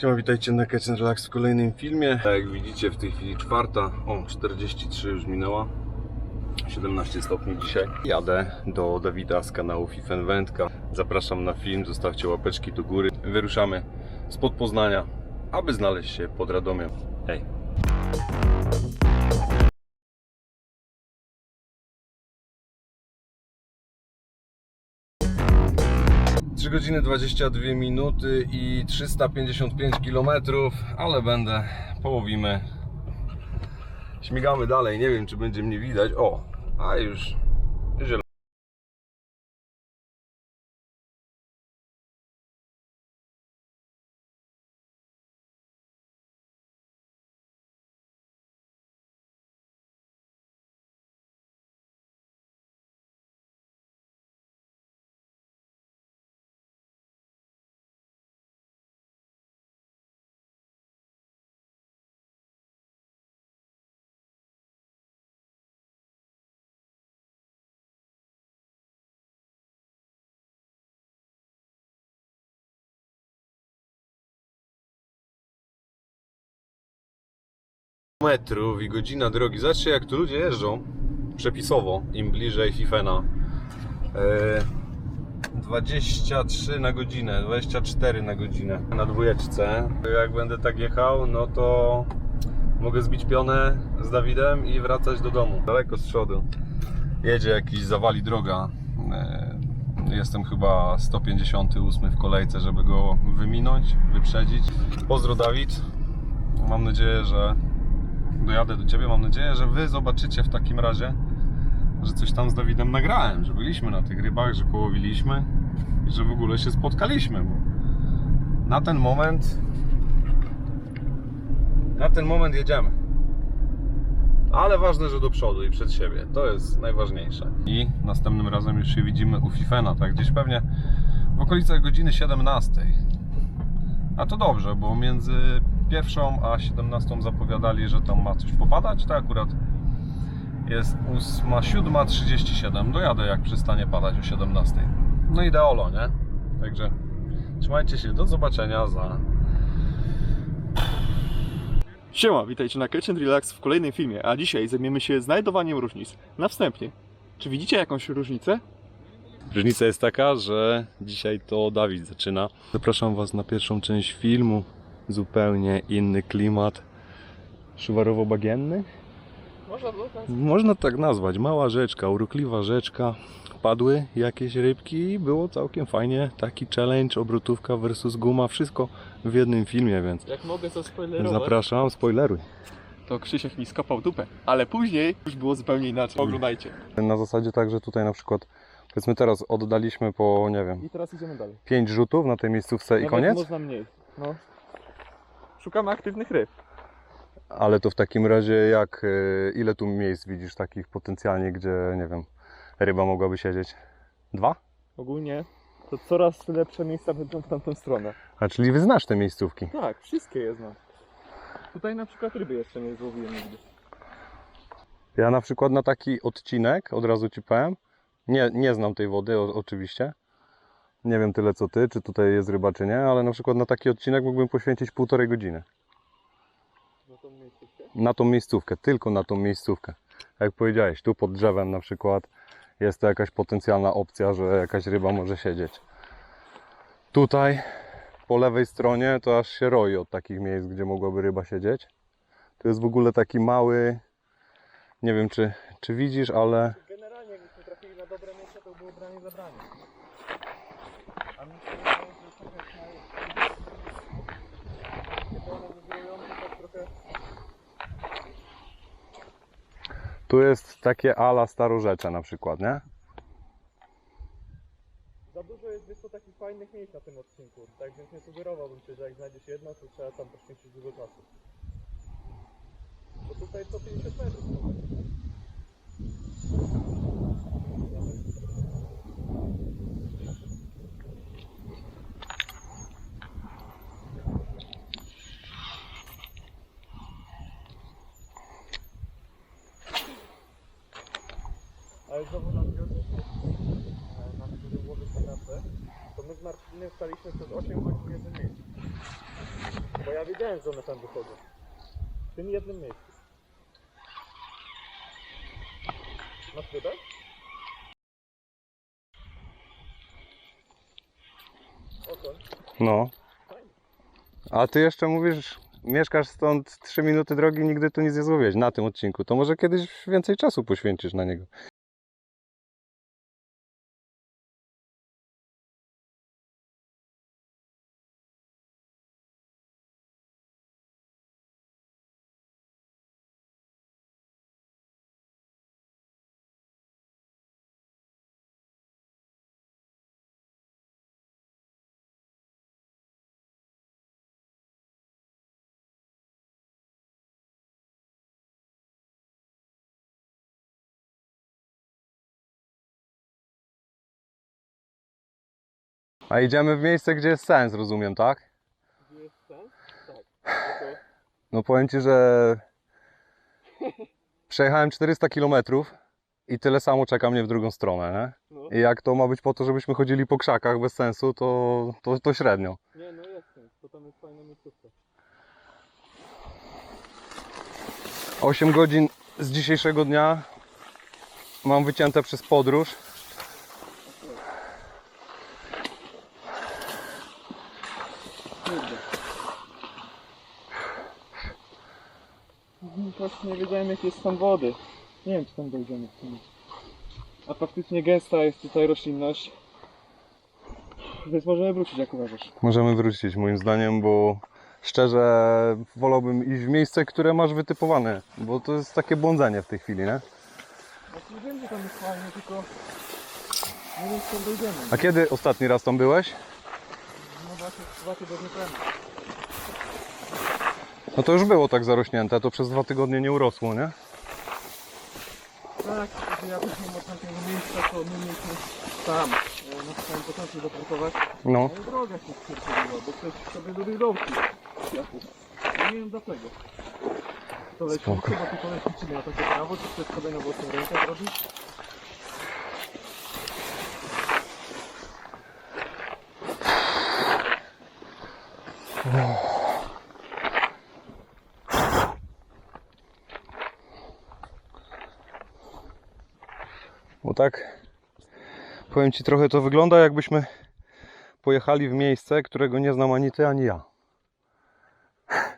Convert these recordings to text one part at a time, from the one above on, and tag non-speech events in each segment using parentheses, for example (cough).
Siema, witajcie na Catch and Relax w kolejnym filmie. Tak jak widzicie w tej chwili czwarta, o 43 już minęła. 17 stopni dzisiaj. Jadę do Dawida z kanału FIFA Wędka. Zapraszam na film, zostawcie łapeczki do góry. Wyruszamy spod Poznania, aby znaleźć się pod Radomiem. Hej! 3 godziny 22 minuty i 355 km, ale będę, połowimy. Śmigamy dalej, nie wiem czy będzie mnie widać. O, a już metrów i godzina drogi. Zobaczcie jak tu ludzie jeżdżą przepisowo, im bliżej Fifena. E, 23 na godzinę, 24 na godzinę na dwójeczce. Jak będę tak jechał, no to mogę zbić pionę z Dawidem i wracać do domu. Daleko z przodu. Jedzie jakiś zawali droga. E, Jestem chyba 158 w kolejce, żeby go wyminąć, wyprzedzić. Pozdro Dawid. Mam nadzieję, że dojadę do Ciebie. Mam nadzieję, że Wy zobaczycie w takim razie, że coś tam z Dawidem nagrałem, że byliśmy na tych rybach, że połowiliśmy i że w ogóle się spotkaliśmy. Bo na ten moment na ten moment jedziemy. Ale ważne, że do przodu i przed siebie. To jest najważniejsze. I następnym razem już się widzimy u Fifena, tak gdzieś pewnie w okolicach godziny 17. A to dobrze, bo między pierwszą a 17 zapowiadali, że tam ma coś popadać. To akurat jest 8, 7.37. Dojadę jak przestanie padać o 17. No ideolo, nie? Także trzymajcie się, do zobaczenia za Siema, witajcie na Catch Relax w kolejnym filmie, a dzisiaj zajmiemy się znajdowaniem różnic. Na wstępie, czy widzicie jakąś różnicę? Różnica jest taka, że dzisiaj to Dawid zaczyna. Zapraszam Was na pierwszą część filmu. Zupełnie inny klimat. Szuwarowo-bagienny? Można było tak. Można tak nazwać. Mała rzeczka, urokliwa rzeczka. Padły jakieś rybki i było całkiem fajnie. Taki challenge, obrotówka versus guma. Wszystko w jednym filmie, więc Jak mogę zaspoilerować, zapraszam, spoileruj. to Krzysiek mi skopał dupę, ale później już było zupełnie inaczej. Oglądajcie. Na zasadzie tak, że tutaj na przykład powiedzmy teraz oddaliśmy po, nie wiem, I teraz idziemy dalej. 5 rzutów na tej miejscówce i Nawet koniec? można mniej. No. Szukamy aktywnych ryb. Ale to w takim razie jak, y, ile tu miejsc widzisz takich potencjalnie, gdzie, nie wiem, ryba mogłaby siedzieć? Dwa? Ogólnie to coraz lepsze miejsca będą w tamtą stronę. A czyli wyznasz te miejscówki? Tak, wszystkie je znam. Tutaj na przykład ryby jeszcze nie złowiłem nigdy. Ja na przykład na taki odcinek, od razu Ci powiem, nie, nie znam tej wody o, oczywiście. Nie wiem tyle co Ty, czy tutaj jest ryba, czy nie, ale na przykład na taki odcinek mógłbym poświęcić półtorej godziny. No to miejscówkę. Na tą miejscówkę, tylko na tą miejscówkę. Jak powiedziałeś, tu pod drzewem na przykład jest to jakaś potencjalna opcja, że jakaś ryba może siedzieć. Tutaj po lewej stronie to aż się roi od takich miejsc, gdzie mogłaby ryba siedzieć. To jest w ogóle taki mały, nie wiem czy, czy widzisz, ale Generalnie jakbyśmy trafili na dobre miejsce, to było branie za branie. A mi się wydaje, że trochę na... Kiedy one wybierują, to tak trochę... tu jest takie ala starorzecze na przykład, nie? Za dużo jest wiesz, takich fajnych miejsc na tym odcinku. Tak więc nie sugerowałbym się, że jak znajdziesz jedno, to trzeba tam poświęcić dużo czasu. Bo tutaj co 50 metrów. Znowu na zbiorniku, e, na którym łoży pracę, to my z Marcinem staliśmy przez 8 godzin w jednym miejscu. Bo ja wiedziałem, że one tam wychodzą. W tym jednym miejscu. Masz pytać? O co? No. A ty jeszcze mówisz, mieszkasz stąd 3 minuty drogi, nigdy tu nic nie złowiłeś na tym odcinku. To może kiedyś więcej czasu poświęcisz na niego. A idziemy w miejsce, gdzie jest sens, rozumiem, tak? Gdzie jest sens? Tak. No powiem Ci, że przejechałem 400 km i tyle samo czeka mnie w drugą stronę, nie? No. I jak to ma być po to, żebyśmy chodzili po krzakach bez sensu, to, to, to średnio. Nie, no jest sens, bo tam jest fajna miejscówka. 8 godzin z dzisiejszego dnia mam wycięte przez podróż. Kurde. Właśnie nie wiedziałem jaki jest stan wody. Nie wiem czy tam dojdziemy w sumie. A faktycznie gęsta jest tutaj roślinność. Więc możemy wrócić jak uważasz. Możemy wrócić moim zdaniem, bo szczerze wolałbym iść w miejsce, które masz wytypowane, bo to jest takie błądzenie w tej chwili, nie? Znaczy nie wiem że tam jest fajnie, tylko nie wiem tam dojdziemy. A kiedy ostatni raz tam byłeś? No dwa tygodnie temu. No to już było tak zarośnięte, to przez dwa tygodnie nie urosło, nie? Tak, ja też nie mam takiego miejsca, to my mieliśmy tam e, na samym początku zaparkować. No. Ale droga się spierdzieliła, bo ktoś sobie z kwiatów. Ja nie wiem dlaczego. To leci, Spoko. chyba tylko leci na takie prawo, czy ktoś sobie na własną rękę zrobi? Tak, powiem Ci, trochę to wygląda jakbyśmy pojechali w miejsce, którego nie znam ani Ty, ani ja.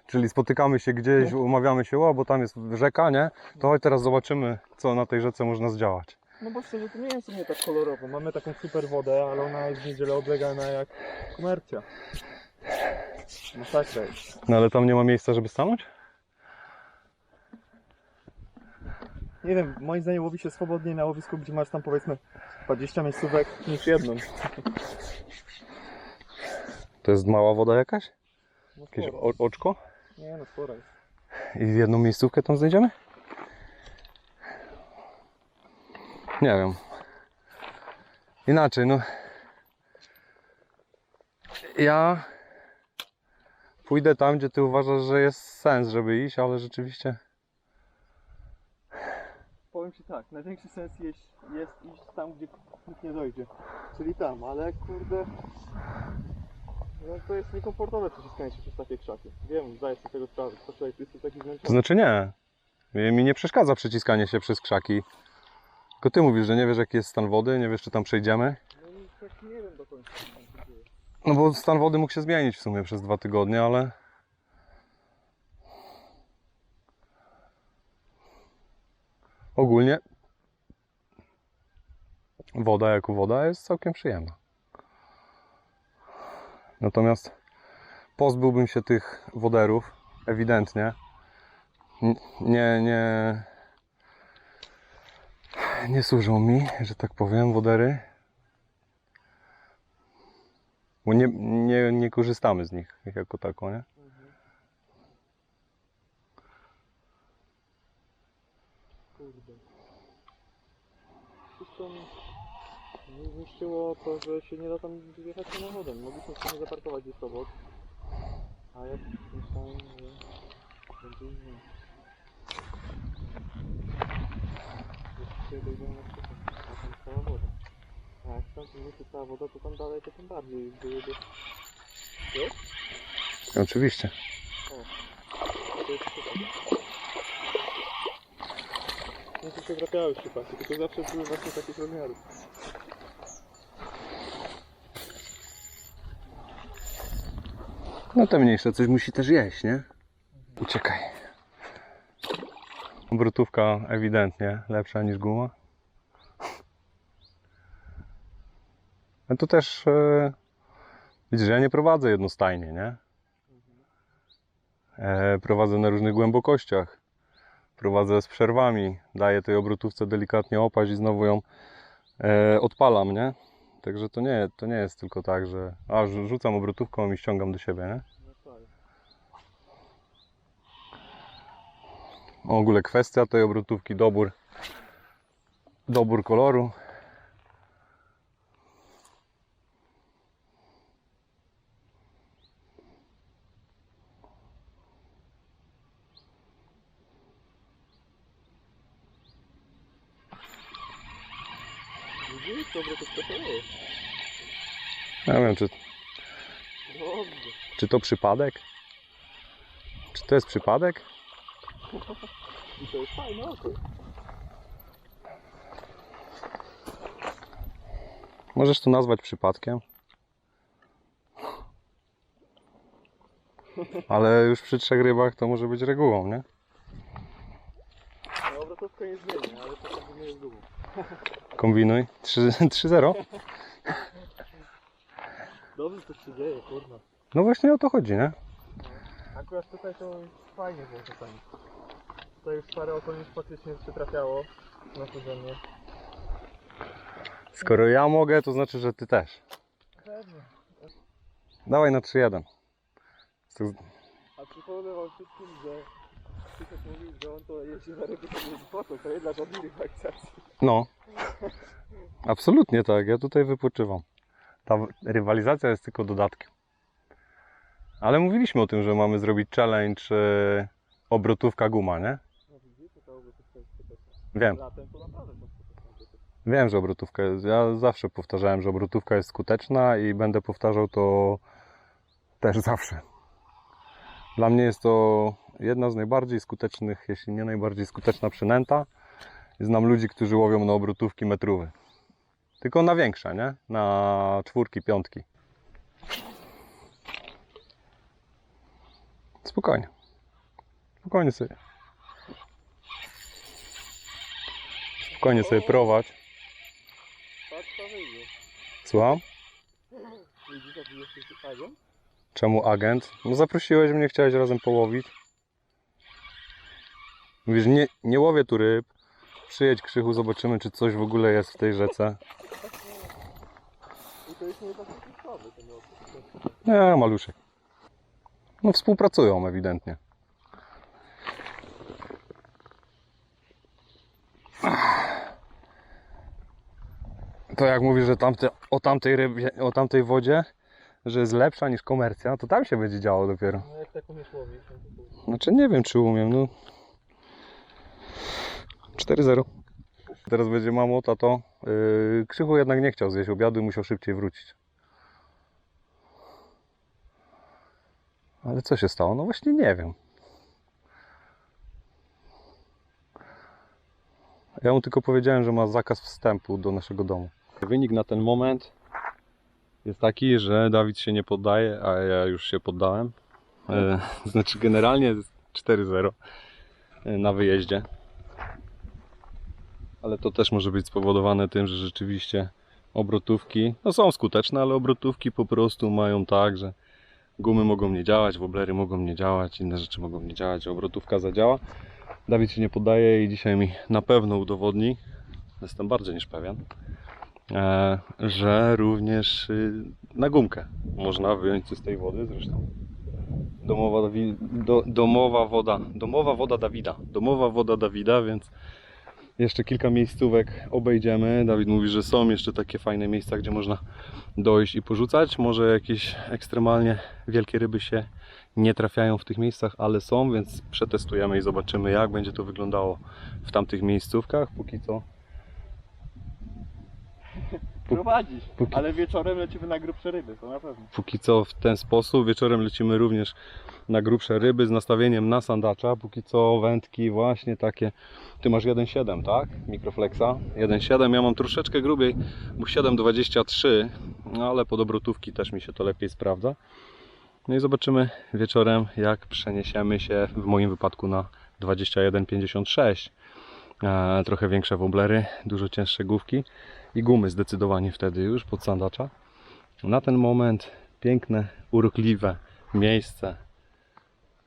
Czyli spotykamy się gdzieś, umawiamy się, o, bo tam jest rzeka, nie? To chodź teraz zobaczymy, co na tej rzece można zdziałać. No bo szczerze, to nie jest u mnie tak kolorowo. Mamy taką super wodę, ale ona jest w niedzielę odlegana jak komercja. Masakra jest. No ale tam nie ma miejsca, żeby stanąć? Nie wiem, moim zdaniem łowi się swobodniej na łowisku, gdzie masz tam powiedzmy 20 miejscówek niż jedną. To jest mała woda jakaś? No Jakieś sporo. o, oczko? Nie no, spora jest. I w jedną miejscówkę tam znajdziemy? Nie wiem. Inaczej, no. Ja pójdę tam, gdzie ty uważasz, że jest sens, żeby iść, ale rzeczywiście. Powiem Ci tak, największy sens jest, jest iść tam, gdzie nikt nie dojdzie. Czyli tam, ale kurde... No to jest niekomfortowe przeciskanie się przez takie krzaki. Wiem, zdaję sobie tego sprawę. Poczekaj, ty jesteś taki To zmęczony. znaczy nie. Mi nie przeszkadza przeciskanie się przez krzaki. Tylko ty mówisz, że nie wiesz jaki jest stan wody, nie wiesz czy tam przejdziemy. No i tak nie wiem do końca. No bo stan wody mógł się zmienić w sumie przez dwa tygodnie, ale. Ogólnie woda jako woda jest całkiem przyjemna. Natomiast pozbyłbym się tych woderów, ewidentnie. Nie, nie, nie służą mi, że tak powiem, wodery. Bo nie, nie, nie korzystamy z nich jako tako, nie? Kurde. Wszystko mi zniszczyło to, że się nie da tam wjechać samochodem. Mogliśmy sobie zaparkować gdzieś obok. A jak myślałem, że będzie. Jeszcze dojdziemy na przykład. tam cała woda. A jak tam wróci cała woda, to tam dalej to tym bardziej byłyby... Oczywiście. To jest super. No to się trafiały szczupaki, tylko zawsze były właśnie takich rozmiarów. No te mniejsze coś musi też jeść, nie? Uciekaj. Obrotówka ewidentnie lepsza niż guma. No to też e, widzisz, ja nie prowadzę jednostajnie, nie? E, prowadzę na różnych głębokościach. Prowadzę z przerwami. Daję tej obrotówce delikatnie opaść i znowu ją e, odpalam, nie? Także to nie, to nie jest tylko tak, że a, rzu- rzucam obrotówką i ściągam do siebie, nie? W ogóle kwestia tej obrotówki, dobór, dobór koloru. Widzisz? Dobre to Ja wiem, czy, czy to przypadek? Czy to jest przypadek? I to jest fajne oko. Możesz to nazwać przypadkiem. Ale już przy trzech rybach to może być regułą, nie? No obrotówka nie zmienia, ale to nie jest długo. Kombinuj. 3 3-0. Dobrze to się dzieje, kurwa. No właśnie o to chodzi, nie? Akurat tutaj to fajnie było czasami. Tutaj już parę oko już faktycznie przytrafiało na poziomie. Skoro ja mogę, to znaczy, że ty też. Pewnie. Dawaj na 3-1. To- A przypomnę wam wszystkim, że Krzysiek mówił, że on to jeździ na ryby, to nie jest po to, to nie dla żadnej rywalizacji. No. Absolutnie tak. Ja tutaj wypoczywam. Ta rywalizacja jest tylko dodatkiem. Ale mówiliśmy o tym, że mamy zrobić challenge e, obrotówka guma, nie? Wiem. Wiem, że obrotówka jest. Ja zawsze powtarzałem, że obrotówka jest skuteczna i będę powtarzał to też zawsze. Dla mnie jest to jedna z najbardziej skutecznych, jeśli nie najbardziej skuteczna przynęta. Znam ludzi, którzy łowią na obrotówki metrówy. Tylko na większe, nie? Na czwórki, piątki. Spokojnie. Spokojnie sobie. Spokojnie sobie prowadź. Słucham? Czemu agent? No zaprosiłeś mnie, chciałeś razem połowić. Mówisz, nie, nie łowię tu ryb. Przyjedź Krzychu, zobaczymy czy coś w ogóle jest w tej rzece. I to jest nie maluszek. No współpracują ewidentnie. To jak mówisz, że tamte, o, tamtej rybie, o tamtej wodzie, że jest lepsza niż komercja, to tam się będzie działo dopiero. No jak tak umiesz łowić, no. Znaczy nie wiem czy umiem, no. 4-0. Teraz będzie mamo, tato. Yy, Krzychu jednak nie chciał zjeść obiadu i musiał szybciej wrócić. Ale co się stało? No właśnie nie wiem. Ja mu tylko powiedziałem, że ma zakaz wstępu do naszego domu. Wynik na ten moment jest taki, że Dawid się nie poddaje, a ja już się poddałem. E, (laughs) Znaczy generalnie jest 4-0 e, na wyjeździe. Ale to też może być spowodowane tym, że rzeczywiście obrotówki no są skuteczne, ale obrotówki po prostu mają tak, że gumy mogą nie działać, woblery mogą nie działać, inne rzeczy mogą nie działać, obrotówka zadziała. Dawid się nie poddaje i dzisiaj mi na pewno udowodni, jestem bardziej niż pewien, e, że również y, na gumkę można wyjąć z tej wody zresztą. Domowa, do, domowa woda, domowa woda Dawida, domowa woda Dawida, więc jeszcze kilka miejscówek obejdziemy. Dawid mówi, że są jeszcze takie fajne miejsca, gdzie można dojść i porzucać. Może jakieś ekstremalnie wielkie ryby się nie trafiają w tych miejscach, ale są, więc przetestujemy i zobaczymy, jak będzie to wyglądało w tamtych miejscówkach. Póki co Prowadzić. póki- Ale wieczorem lecimy na grubsze ryby, to na pewno. Póki co w ten sposób. Wieczorem lecimy również na grubsze ryby z nastawieniem na sandacza. Póki co wędki właśnie takie. Ty masz 1,7, tak? Mikroflexa. 1,7. Ja mam troszeczkę grubiej, bo 7,23, no ale pod obrotówki też mi się to lepiej sprawdza. No i zobaczymy wieczorem, jak przeniesiemy się w moim wypadku na 21,56. E, trochę większe woblery, dużo cięższe główki i gumy zdecydowanie wtedy już pod sandacza. Na ten moment piękne, urokliwe miejsce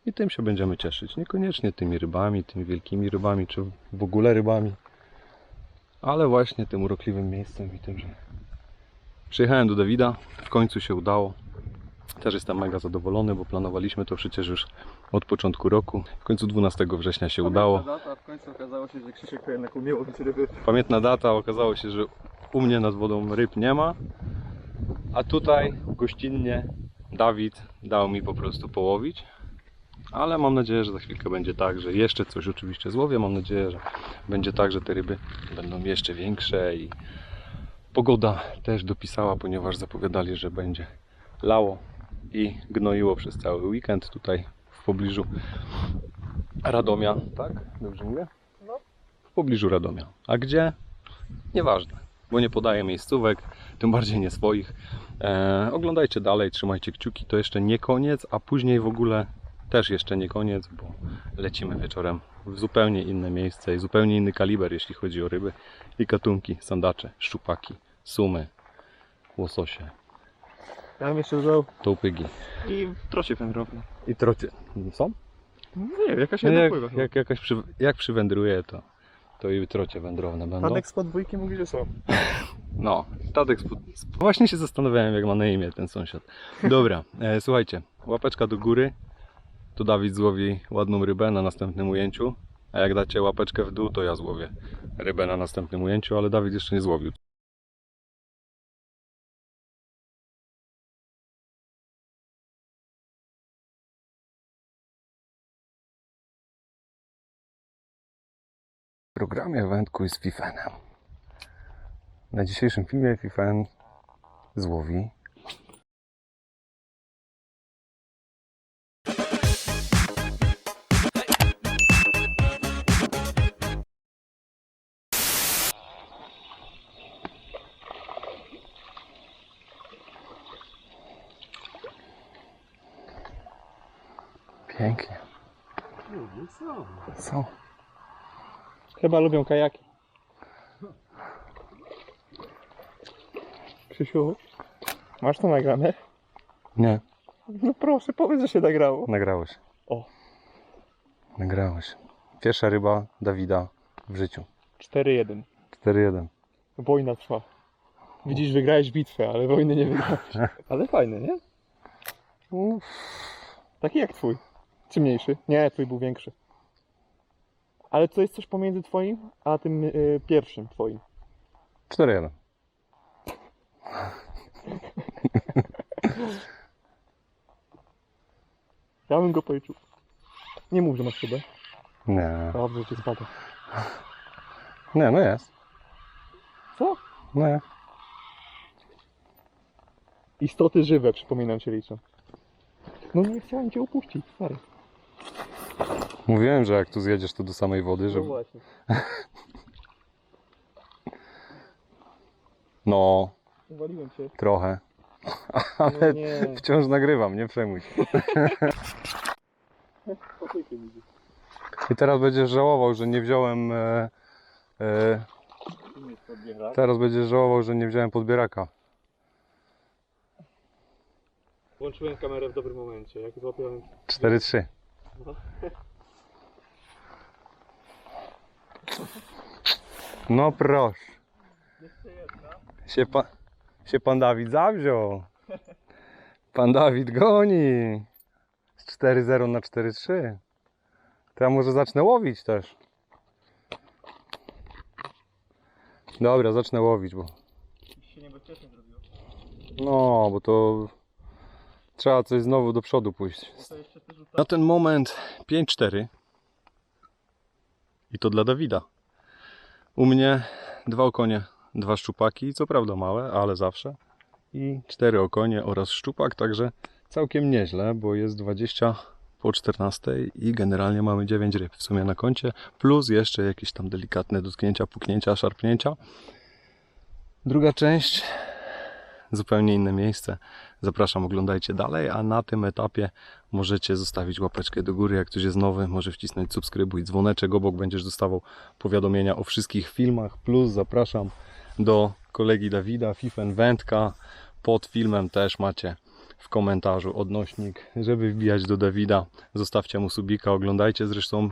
i tym się będziemy cieszyć. Niekoniecznie tymi rybami, tymi wielkimi rybami, czy w ogóle rybami, ale właśnie tym urokliwym miejscem i tym, że przyjechałem do Dawida, w końcu się udało. Też jestem mega zadowolony, bo planowaliśmy to przecież już od początku roku. W końcu 12 września się udało. Data, w końcu okazało się, że Krzysiek to jednak umiał ryby. Pamiętna data, okazało się, że u mnie nad wodą ryb nie ma, a tutaj gościnnie Dawid dał mi po prostu połowić. Ale mam nadzieję, że za chwilkę będzie tak, że jeszcze coś oczywiście złowię. Mam nadzieję, że będzie tak, że te ryby będą jeszcze większe i pogoda też dopisała, ponieważ zapowiadali, że będzie lało i gnoiło przez cały weekend tutaj w pobliżu Radomia, tak? Dobrze mówię? w pobliżu Radomia. A gdzie? Nieważne, bo nie podaję miejscówek, tym bardziej nie swoich. E, oglądajcie dalej, trzymajcie kciuki, to jeszcze nie koniec, a później w ogóle też jeszcze nie koniec, bo lecimy wieczorem w zupełnie inne miejsce i zupełnie inny kaliber, jeśli chodzi o ryby i gatunki, sandacze, szczupaki, sumy, łososie, Ja bym jeszcze wziął tołpygi i w trocie wędrowne. i trocie. Są? Nie wiem, jakaś No jedna jak, jak, jakaś przy, jak przywędruje, to, to i trocie wędrowne będą. Tadek spod dwójki mówi, że są. No, Tadek spod... sp- Właśnie się zastanawiałem, jak ma na imię ten sąsiad. Dobra, e, słuchajcie, łapeczka do góry. Tu Dawid złowi ładną rybę na następnym ujęciu. A jak dacie łapeczkę w dół, to ja złowię rybę na następnym ujęciu, ale Dawid jeszcze nie złowił. Programie Wędkuj z Fifenem. Na dzisiejszym filmie Fifen złowi Pięknie. Są. Chyba lubią kajaki. Krzysiu, masz to nagrane? Nie, No proszę, powiedz, że się nagrało. nagrało się. O. Nagrało się. Pierwsza ryba Dawida w życiu. 4-1. 4-1. Wojna trwa. Widzisz, wygrałeś bitwę, ale wojny nie wygrałeś. (laughs) Ale fajny, nie? Taki jak twój. Czy mniejszy? Nie, twój był większy. Ale to jest coś pomiędzy twoim, a tym y, pierwszym twoim. 4-1. (laughs) Ja bym go policzył. Nie mów, że masz szybę. Nie. Dobrze, cię spada. Nie, no jest. Co? Nie. Istoty żywe, przypominam cię liczę. No nie chciałem cię upuścić, stary. Mówiłem, że jak tu zjedziesz, to do samej wody, że... No właśnie. (laughs) No, Uwaliłem cię. trochę. (laughs) No Ale nie. wciąż nagrywam, nie przejmuj się. Popykę mi gdzieś. I teraz będziesz żałował, że nie wziąłem... E, e, Tu jest podbiera. teraz będziesz żałował, że nie wziąłem podbieraka. Włączyłem kamerę w dobrym momencie. Jak złapiałem 4-3. No (laughs) proszę. jeszcze jedna. Się pan, się pan Dawid zawziął. Pan Dawid goni. Z 4-0 na 4-3. To ja może zacznę łowić też. Dobra, zacznę łowić, bo no, bo to trzeba coś znowu do przodu pójść. Na ten moment 5-4. I to dla Dawida. U mnie dwa okonie dwa szczupaki, co prawda małe, ale zawsze. I cztery okonie oraz szczupak, także całkiem nieźle, bo jest 20 po 14 i generalnie mamy 9 ryb w sumie na koncie, plus jeszcze jakieś tam delikatne dotknięcia, puknięcia, szarpnięcia. Druga część, zupełnie inne miejsce. Zapraszam, oglądajcie dalej, a na tym etapie możecie zostawić łapeczkę do góry, jak ktoś jest nowy, może wcisnąć subskrybuj, dzwoneczek. Obok, będziesz dostawał powiadomienia o wszystkich filmach, plus zapraszam do kolegi Dawida, Fifen Wędka, pod filmem też macie w komentarzu odnośnik, żeby wbijać do Dawida, zostawcie mu subika, oglądajcie zresztą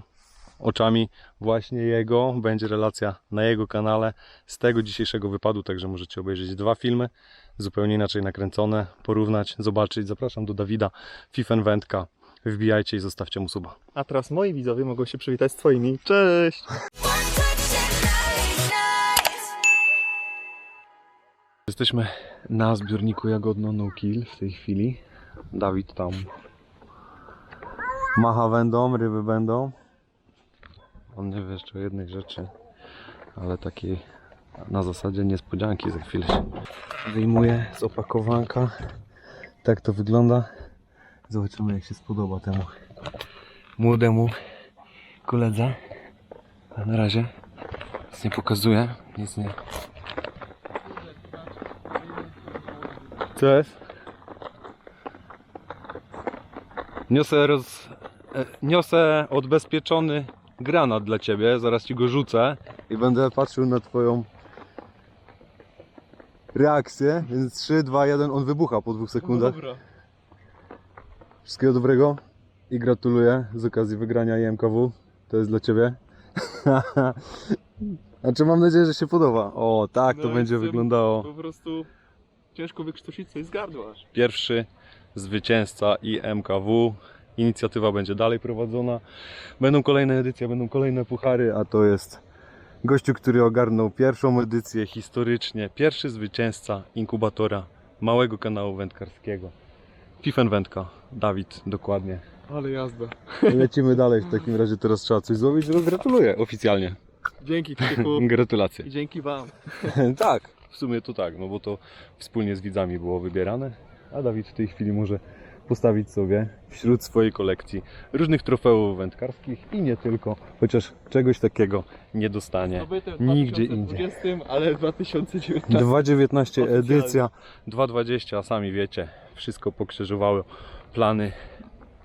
oczami właśnie jego, będzie relacja na jego kanale z tego dzisiejszego wypadu, także możecie obejrzeć dwa filmy, zupełnie inaczej nakręcone, porównać, zobaczyć. Zapraszam do Dawida, Fifen Wędka, wbijajcie i zostawcie mu suba. A teraz moi widzowie mogą się przywitać z twoimi. Cześć! Jesteśmy na zbiorniku Jagodno No Kill w tej chwili. Dawid tam macha wędą, ryby będą. On nie wie jeszcze o jednej rzeczy, ale takiej na zasadzie niespodzianki za chwilę się wyjmuje z opakowanka. Tak to wygląda. Zobaczymy jak się spodoba temu młodemu koledze. A na razie nic nie pokazuje, nic nie, Co jest? Niosę, roz... e, Niosę odbezpieczony granat dla ciebie, zaraz ci go rzucę i będę patrzył na twoją reakcję, więc 3, 2, 1, on wybucha po dwóch sekundach. dobra. Wszystkiego dobrego i gratuluję z okazji wygrania IMKW. To jest dla ciebie. (laughs) Znaczy mam nadzieję, że się podoba. O, tak to No, będzie wyglądało. Po prostu ciężko wykształcić coś z gardła pierwszy zwycięzca IMKW. Inicjatywa będzie dalej prowadzona. Będą kolejne edycje, będą kolejne puchary, a to jest gościu, który ogarnął pierwszą edycję historycznie. Pierwszy zwycięzca inkubatora małego kanału wędkarskiego. Pifen Wędka, Dawid, dokładnie. Ale jazda. (laughs) Lecimy dalej, w takim razie teraz trzeba coś złowić. No, gratuluję oficjalnie. Dzięki Krzyku (laughs) Gratulacje. i dzięki wam. (laughs) tak, w sumie to tak, no bo to wspólnie z widzami było wybierane, a Dawid w tej chwili może postawić sobie wśród swojej kolekcji różnych trofeów wędkarskich i nie tylko, chociaż czegoś takiego nie dostanie nigdzie indziej. 2020, ale w 2019. 2.19 Oficjalnie. edycja, 2.20, a sami wiecie, wszystko pokrzyżowało plany,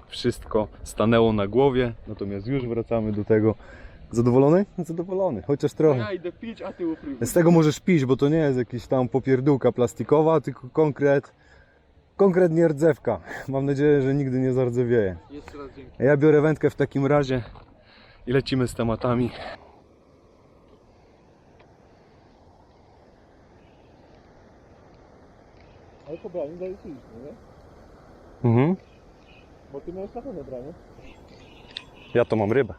wszystko stanęło na głowie, natomiast już wracamy do tego. Zadowolony? Zadowolony, chociaż trochę. Ja idę pić, a ty. Z tego możesz pić, bo to nie jest jakaś tam popierdółka plastikowa, tylko konkret, konkretnie rdzewka. Mam nadzieję, że nigdy nie zardzewieje. Jeszcze raz dzięki. Ja biorę wędkę w takim razie i lecimy z tematami. Ale po braniu daje ci nie? Mhm. Bo ty miałeś na pewno branie. Ja to mam rybę.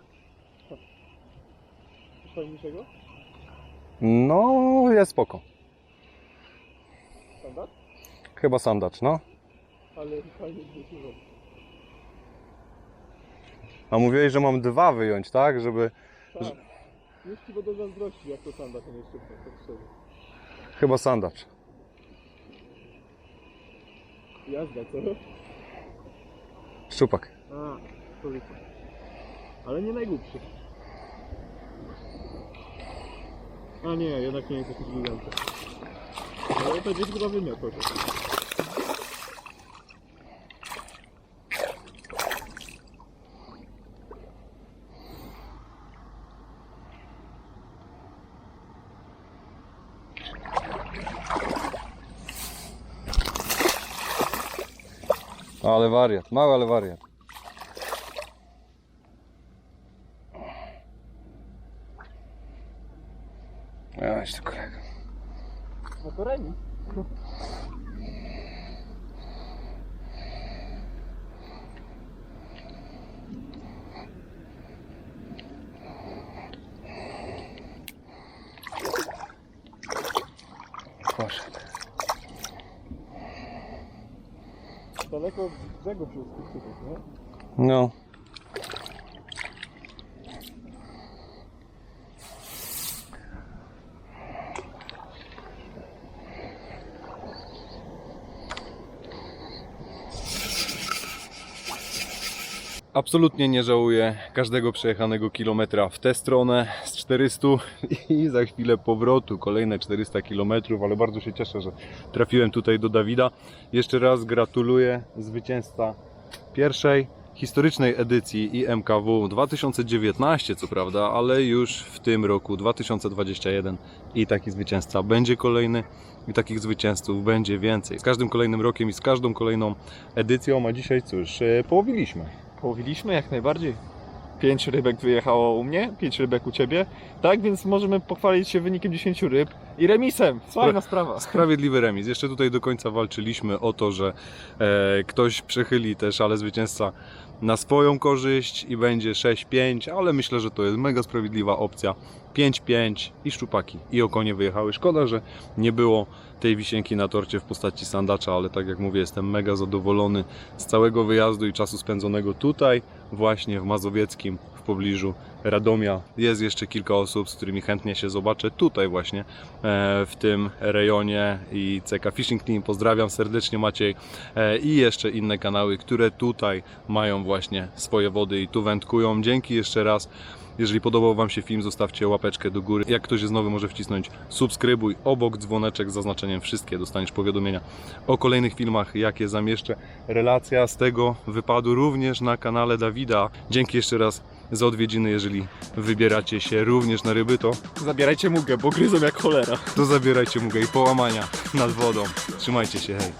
Fajniejszego? No, jest spoko. Standard? Chyba sandacz, no. Ale fajnie. A mówiłeś, że mam dwa wyjąć, tak? Żeby... Tak. Już ci będę zazdrościł, jak to standard ten jeszcze tak szczerze. Chyba sandacz. Jazda, co? Szczupak. A, to lipa. Ale nie najgłupszy. A nie, jednak nie jest jakiś giganta. Ale będzie chyba wymiar chociaż. Ale wariat, mały, ale wariat. Ja, jeszcze kolega. No to remis. każdego wziął tych typów, nie? No. Absolutnie nie żałuję każdego przejechanego kilometra w tę stronę. Z 400 (laughs) i za chwilę powrotu kolejne 400 kilometrów, ale bardzo się cieszę, że trafiłem tutaj do Dawida. Jeszcze raz gratuluję zwycięzca pierwszej historycznej edycji IMKW 2019 co prawda, ale już w tym roku 2021 i taki zwycięzca będzie kolejny i takich zwycięzców będzie więcej. Z każdym kolejnym rokiem i z każdą kolejną edycją, a dzisiaj cóż, e, połowiliśmy. Połowiliśmy jak najbardziej. Pięć rybek wyjechało u mnie, pięć rybek u ciebie. Tak więc możemy pochwalić się wynikiem 10 ryb i remisem. Fajna sprawa. (laughs) Sprawiedliwy remis. Jeszcze tutaj do końca walczyliśmy o to, że e, ktoś przechyli też, ale zwycięzca na swoją korzyść i będzie 6-5, ale myślę, że to jest mega sprawiedliwa opcja. 5-5 i szczupaki i okonie wyjechały. Szkoda, że nie było tej wisienki na torcie w postaci sandacza, ale tak jak mówię, jestem mega zadowolony z całego wyjazdu i czasu spędzonego tutaj, właśnie w Mazowieckim, pobliżu Radomia. Jest jeszcze kilka osób, z którymi chętnie się zobaczę tutaj właśnie, e, w tym rejonie i CK Fishing Team. Pozdrawiam serdecznie Maciej e, i jeszcze inne kanały, które tutaj mają właśnie swoje wody i tu wędkują. Dzięki jeszcze raz. Jeżeli podobał Wam się film, zostawcie łapeczkę do góry. Jak ktoś jest nowy, może wcisnąć subskrybuj, obok dzwoneczek z zaznaczeniem wszystkie. Dostaniesz powiadomienia o kolejnych filmach, jakie zamieszczę. Relacja z tego wypadu również na kanale Dawida. Dzięki jeszcze raz za odwiedziny. Jeżeli wybieracie się również na ryby, to, Zabierajcie mugę, bo gryzą jak cholera. to zabierajcie mugę i połamania nad wodą. Trzymajcie się, hej.